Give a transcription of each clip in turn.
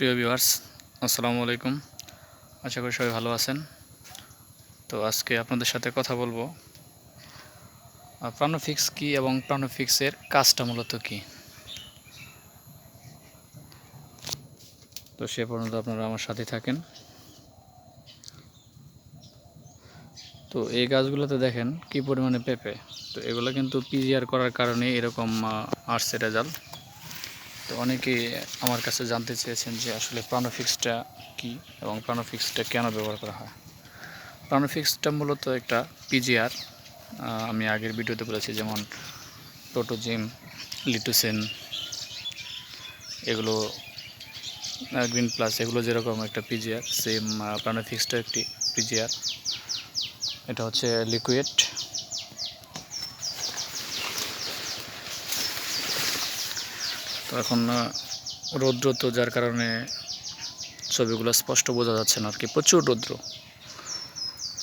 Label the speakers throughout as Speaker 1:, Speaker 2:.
Speaker 1: প্রিয় ভিউয়ার্স আসসালামু আলাইকুম। আশা করি সবাই ভালো আছেন। তো আজকে আপনাদের সাথে কথা বলব প্রাণোফিক্স কি এবং প্রাণোফিক্সের কাজটা মূলত কি? তো সে পর্যন্ত আপনারা আমার সাথে থাকেন। তো এই গাছগুলোতে দেখেন কি পরিমাণে পেঁপে। তো এগুলো কিন্তু পিজিআর করার কারণে এরকম আসছে রেজাল্ট। তো অনেকেই আমার কাছে জানতে চেয়েছেন যে আসলে প্রাণোফিক্সটা কি এবং প্রাণোফিক্সটা কেন ব্যবহার করা হয়? প্রাণোফিক্সটা মূলত একটা পিজিআর আমি আগের ভিডিওতে বলেছি যেমন প্রোটোজিম লিটোসেন এগুলো গ্রিন প্লাস এগুলো যেরকম একটা পিজিআর সেম প্রাণোফিক্সটা একটি পিজিআর এটা হচ্ছে লিকুইড তো এখন রৌদ্র তো যার কারণে ছবিগুলো স্পষ্ট বোঝা যাচ্ছে না আর কি প্রচুর রৌদ্র।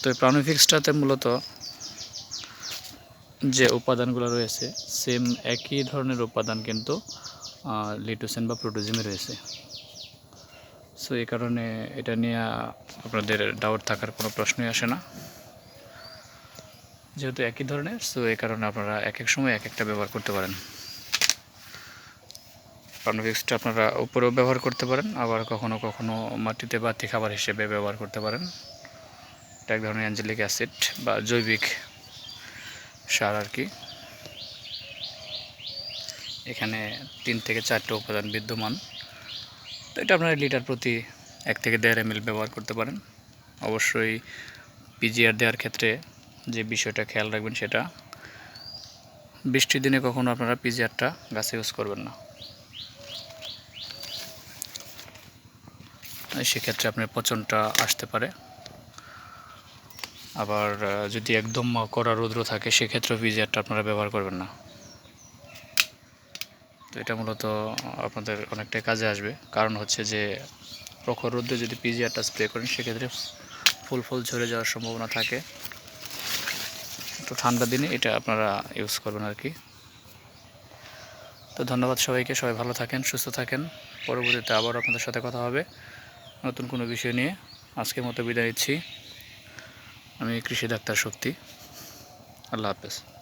Speaker 1: তো এই প্রাণীফিক্সটাতে মূলত যে উপাদানগুলো রয়েছে, সেম একই ধরনের উপাদান কিন্তু লিটোসেন বা প্রোটোজিমে রয়েছে। সো এই কারণে এটা নিয়ে আপনাদের ডাউট থাকার কোনো প্রশ্নই আসে না। যেহেতু একই ধরনের, সো এই কারণে আপনারা এক এক সময় এক একটা ব্যবহার করতে পারেন। পার্নোফিক্সটা আপনারা উপরেও ব্যবহার করতে পারেন, আবার কখনো কখনো মাটিতে বাতি খাবার হিসেবে ব্যবহার করতে পারেন। এটা এক ধরনের অ্যাঞ্জেলিক অ্যাসিড বা জৈবিক সার আর কি। এখানে তিন থেকে চারটে উপাদান বিদ্যমান। তো এটা আপনারা লিটার প্রতি এক থেকে দেড় এম ব্যবহার করতে পারেন। অবশ্যই পিজিআর দেওয়ার ক্ষেত্রে যে বিষয়টা খেয়াল রাখবেন সেটা, বৃষ্টির দিনে কখনো আপনারা পিজিআরটা গাছে ইউজ করবেন না। সেক্ষেত্রে আপনার পচনটা আসতে পারে। আবার যদি একদম কড়া রৌদ্র থাকে সেক্ষেত্রে ভিজিয়ারটা আপনারা ব্যবহার করবেন না। তো এটা মূলত আপনাদের অনেকটাই কাজে আসবে। কারণ হচ্ছে যে, প্রখর রৌদ্রে যদি পিজিআরটা স্প্রে করেন, সেক্ষেত্রে ফুল ফুল ঝরে যাওয়ার সম্ভাবনা থাকে। তো ঠান্ডা দিনে এটা আপনারা ইউজ করবেন আর কি। তো ধন্যবাদ সবাইকে। সবাই ভালো থাকেন, সুস্থ থাকেন। পরবর্তীতে আবার আপনাদের সাথে কথা হবে। নতুন কোনো বিষয় নিয়ে আজকের মতো বিদায় নিচ্ছি। আমি কৃষি ডাক্তার শক্তি। আল্লাহ হাফেজ।